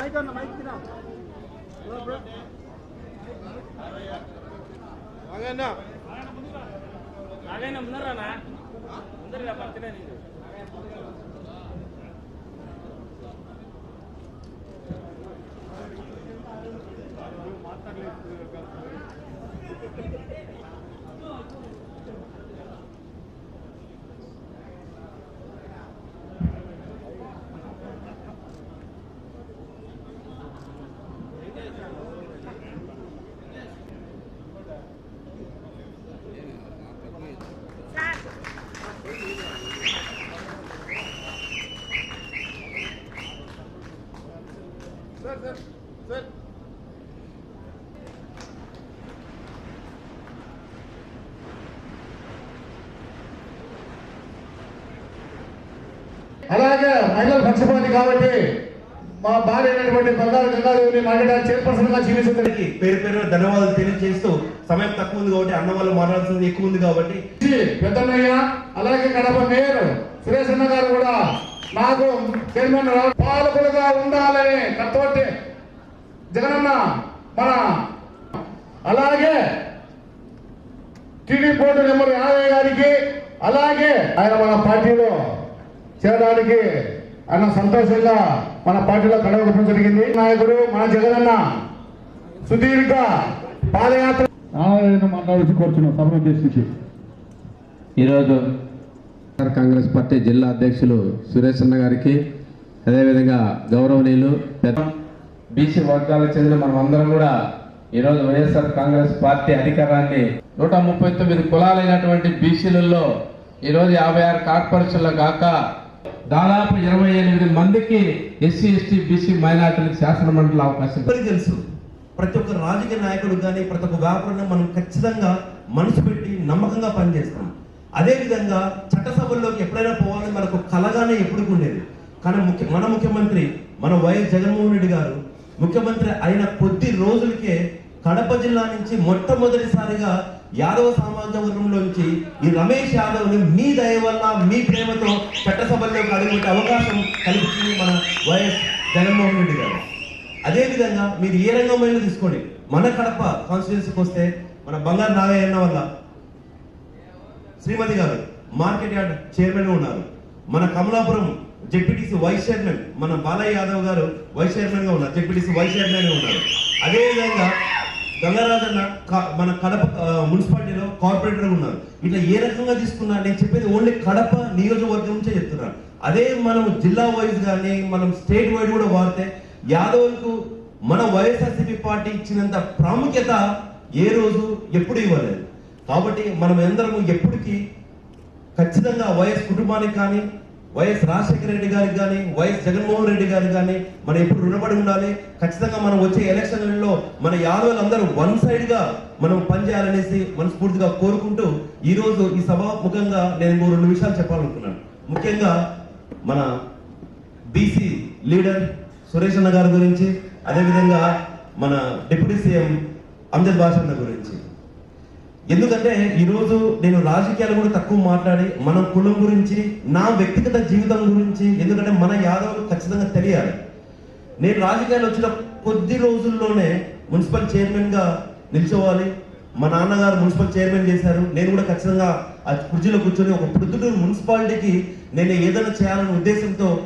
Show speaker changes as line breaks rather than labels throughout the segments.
Mic అన్న mic తినా
నాగైనా ముందరానా
అలాగే మహిళల పక్షపాతి కాబట్టి మా భార్య అయినటువంటి బంగారు గంగాదేవిని మాట్లాడారు చైర్పర్సన్గా
అందరికీ పేరు పేరు ధన్యవాదాలు తెలియజేస్తూ సమయం తక్కువ ఉంది కాబట్టి అన్న వాళ్ళు మాట్లాడాల్సింది ఎక్కువ ఉంది కాబట్టి.
పెద్దన్నయ్య అలాగే కడప మేయర్ సురేష్ అన్న గారు కూడా నాకు చైర్మన్ పాలకులుగా ఉండాలని కత్తోటి జగనన్న మన అలాగే టీడీ బోర్డు నెంబర్ యాదయ్య గారికి అలాగే ఆయన మన పార్టీలో చేరడానికి ఆయన సంతోషంగా మన పార్టీలో కడగడం జరిగింది. నాయకుడు మన జగనన్న సుదీర్ఘ పాదయాత్ర సభను ఉద్దేశించి.
ఈరోజు కాంగ్రెస్ పార్టీ జిల్లా అధ్యక్షులు సురేష్ అన్న గారికి అదేవిధంగా గౌరవనీయులు బీసీ వర్గాలకు చెందిన మనం అందరం కూడా ఈరోజు వైఎస్ఆర్ కాంగ్రెస్ పార్టీ అధికారాన్ని నూట ముప్పై తొమ్మిది కులాలైనటువంటి బీసీలలో ఈరోజు యాభై ఆరు కార్పొరేషన్లు కాక దాదాపు ఇరవై ఎనిమిది మందికి ఎస్సీ ఎస్టీ బీసీ మైనార్టీలకు శాసనమండలి అవకాశం
తెలుసు ప్రతి ఒక్క రాజకీయ నాయకుడు కానీ ప్రతి ఒక్క వ్యాపారం మనం ఖచ్చితంగా మనసు పెట్టి నమ్మకంగా పనిచేస్తాం. అదే విధంగా చట్టసభల్లోకి ఎప్పుడైనా పోవాలని మనకు కలగానే ఎప్పుడు ఉండేది. కానీ ముఖ్య మన ముఖ్యమంత్రి మన వైఎస్ జగన్మోహన్ రెడ్డి గారు ముఖ్యమంత్రి అయిన కొద్ది రోజులకే కడప జిల్లా నుంచి మొట్టమొదటిసారిగా యాదవ సమాజ వర్గంలోంచి ఈ రమేష్ యాదవ్ని మీ దయ వల్ల మీ ప్రేమతో చట్టసభల్లోకి అడుగుపెట్టే అవకాశం కల్పించింది మన వైఎస్ జగన్మోహన్ రెడ్డి గారు. అదేవిధంగా మీరు ఏ రంగమైన తీసుకోండి. మన కడప కాన్స్టిట్యున్సీకి వస్తే మన బంగారు నాగయ్యన్న వల్ల శ్రీమతి గారు మార్కెట్ యార్డ్ చైర్మన్ ఉన్నారు. మన కమలాపురం జెడ్పీటీసీ వైస్ చైర్మన్ మన బాలయ్య యాదవ్ గారు వైస్ చైర్మన్గా ఉన్నారు. జెడ్పీటీసీ వైస్ చైర్మన్గా ఉన్నారు. అదేవిధంగా గంగరాజన్న మన కడప మున్సిపాలిటీలో కార్పొరేటర్ ఉన్నారు. ఇట్లా ఏ రకంగా తీసుకున్నా నేను చెప్పేది ఓన్లీ కడప నియోజకవర్గం నుంచే చెప్తున్నాను అదే మనం జిల్లా వైజ్ కానీ మనం స్టేట్ వైడ్ కూడా వాడితే యాదవులకు మన వైఎస్ఆర్సీపీ పార్టీ ఇచ్చినంత ప్రాముఖ్యత ఏ రోజు ఎప్పుడు ఇవ్వలేదు. కాబట్టి మనం అందరం ఎప్పటికీ ఖచ్చితంగా వైఎస్ కుటుంబానికి కానీ వైఎస్ రాజశేఖర రెడ్డి గారికి కానీ వైఎస్ జగన్మోహన్ రెడ్డి గారికి కానీ మనం ఎప్పుడు రుణపడి ఉండాలి? ఖచ్చితంగా మనం వచ్చే ఎలక్షన్లలో మన యాదవులందరూ వన్ సైడ్గా మనం పనిచేయాలనేసి మనస్ఫూర్తిగా కోరుకుంటూ ఈ సభ ఈ సభాముఖంగా నేను మూడు రెండు విషయాలు చెప్పాలనుకున్నాను. ముఖ్యంగా మన బీసీ లీడర్ సురేష్ అన్న గారి గురించి అదేవిధంగా మన డిప్యూటీ సీఎం అంజద్ బాష్ అన్న గురించి. ఎందుకంటే ఈరోజు నేను రాజకీయాలు కూడా తక్కువ మాట్లాడి మన కులం గురించి నా వ్యక్తిగత జీవితం గురించి ఎందుకంటే మన యాదవులు ఖచ్చితంగా తెలియాలి. నేను రాజకీయాలు వచ్చిన కొద్ది రోజుల్లోనే మున్సిపల్ చైర్మన్గా నిల్చోవాలి. మా నాన్నగారు మున్సిపల్ చైర్మన్ చేశారు. నేను కూడా ఖచ్చితంగా ఆ కుర్చీలో కూర్చొని ఒక ప్రొద్దుటూరు మున్సిపాలిటీకి నేను ఏదైనా చేయాలనే ఉద్దేశంతో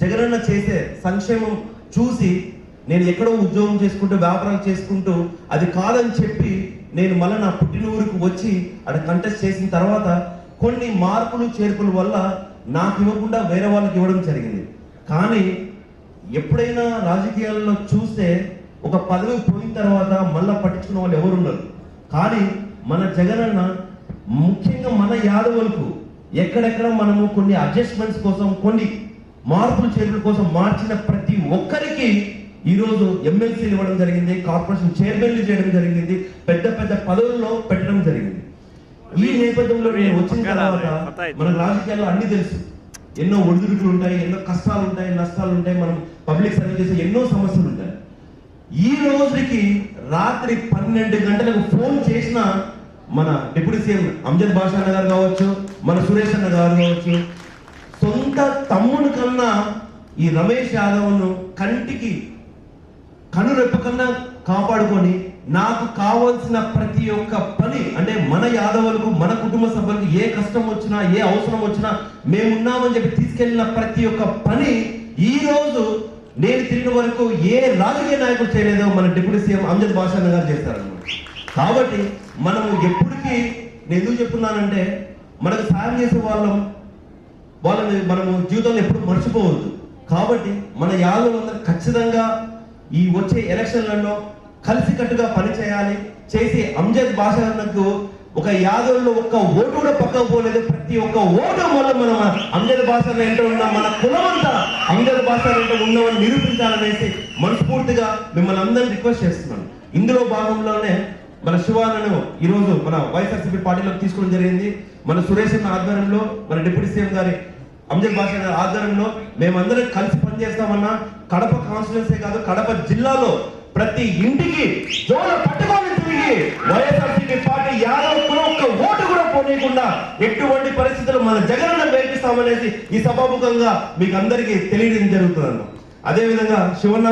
జగనన్న చేసే సంక్షేమం చూసి నేను ఎక్కడో ఉద్యోగం చేసుకుంటూ వ్యాపారం చేసుకుంటూ అది కాదని చెప్పి నేను మళ్ళీ నా పుట్టిన ఊరికి వచ్చి అక్కడ కంటెస్ట్ చేసిన తర్వాత కొన్ని మార్పులు చేర్పుల వల్ల నాకు ఇవ్వకుండా వేరే వాళ్ళకి ఇవ్వడం జరిగింది. కానీ ఎప్పుడైనా రాజకీయాల్లో చూస్తే ఒక పదవి పోయిన తర్వాత మళ్ళీ పట్టించుకున్న వాళ్ళు ఎవరు ఉండరు కానీ మన జగనన్న ముఖ్యంగా మన యాదవులకు ఎక్కడెక్కడ మనము కొన్ని అడ్జస్ట్మెంట్స్ కోసం కొన్ని మార్పులు చేర్పుల కోసం మార్చిన ప్రతి ఒక్కరికి ఈ రోజు ఎమ్మెల్సీలు ఇవ్వడం జరిగింది కార్పొరేషన్ చైర్మన్లు చేయడం జరిగింది పెద్ద పెద్ద పదవుల్లో పెట్టడం జరిగింది. ఈ నేపథ్యంలో నేను వచ్చిన తర్వాత మన రాజకీయాల్లో అన్ని తెలుసు. ఎన్నో ఒడిదుడుకులు ఉంటాయి ఎన్నో కష్టాలు ఉంటాయి నష్టాలు ఉంటాయి మనం పబ్లిక్ సర్వీస్ చేసే ఎన్నో సమస్యలు ఉంటాయి ఈ రోజుకి రాత్రి పన్నెండు గంటలకు ఫోన్ చేసిన మన డిప్యూటీ సీఎం అంజద్ బాషా అన్న గారు కావచ్చు మన సురేష్ అన్న గారు కావచ్చు సొంత తమ్ముడు కన్నా ఈ రమేష్ యాదవ్ను కంటికి కనురెప్ప కన్నా కాపాడుకొని నాకు కావాల్సిన ప్రతి ఒక్క పని అంటే మన యాదవులకు మన కుటుంబ సభ్యులకు ఏ కష్టం వచ్చినా ఏ అవసరం వచ్చినా మేమున్నామని చెప్పి తీసుకెళ్ళిన ప్రతి ఒక్క పని ఈ రోజు నేను తిరిగిన వరకు ఏ రాజకీయ నాయకుడు చేయలేదో మన డిప్యూటీ సీఎం అంజద్ భాషా గారు చేస్తారన్నమాట. కాబట్టి మనము ఎప్పటికీ నేను ఎందుకు చెప్తున్నానంటే మనకు సాయం చేసే వాళ్ళం వాళ్ళని మనము జీవితంలో ఎప్పుడు మర్చిపోవద్దు. కాబట్టి మన యాదవులందరూ ఖచ్చితంగా ఈ వచ్చే ఎలక్షన్లలో కలిసికట్టుగా పనిచేయాలి. చేసి అంజద్ బాషాకు ఒక యాదవుల్లో ఒక్క ఓటు కూడా పక్కకు పోలేదు ప్రతి ఒక్క ఓటు వల్ల మనం అంజద్ భాష వెంట ఉన్న. మన కులమంతా అంజద్ భాష వెంట ఉన్నామని నిరూపించాలనేసి మనస్ఫూర్తిగా మిమ్మల్ని అందరినీ రిక్వెస్ట్ చేస్తున్నాను. ఇందులో భాగంలోనే మన శివాలను ఈరోజు మన వైఎస్ఆర్సీపీ పార్టీలోకి తీసుకోవడం జరిగింది. మన సురేష్ ఆధ్వర్యంలో మన డిప్యూటీ సీఎం గారి అంజల్ భాష గారి ఆధ్వర్యంలో మేమందరం కలిసి పనిచేస్తామన్నా కడప కాన్స్టిట్యున్సీ కాదు కడప జిల్లాలో ప్రతి ఇంటికి జోల పట్టుకొని తిరిగి వైఎస్ఆర్సీపీ పార్టీ యాదవ్ ఒక్క ఓటు కూడా పోనీయకుండా ఎటువంటి పరిస్థితులు మన జగన్ వేపిస్తామనేసి ఈ సభాముఖంగా మీకు అందరికీ తెలియడం జరుగుతుందన్న అదేవిధంగా శివన్న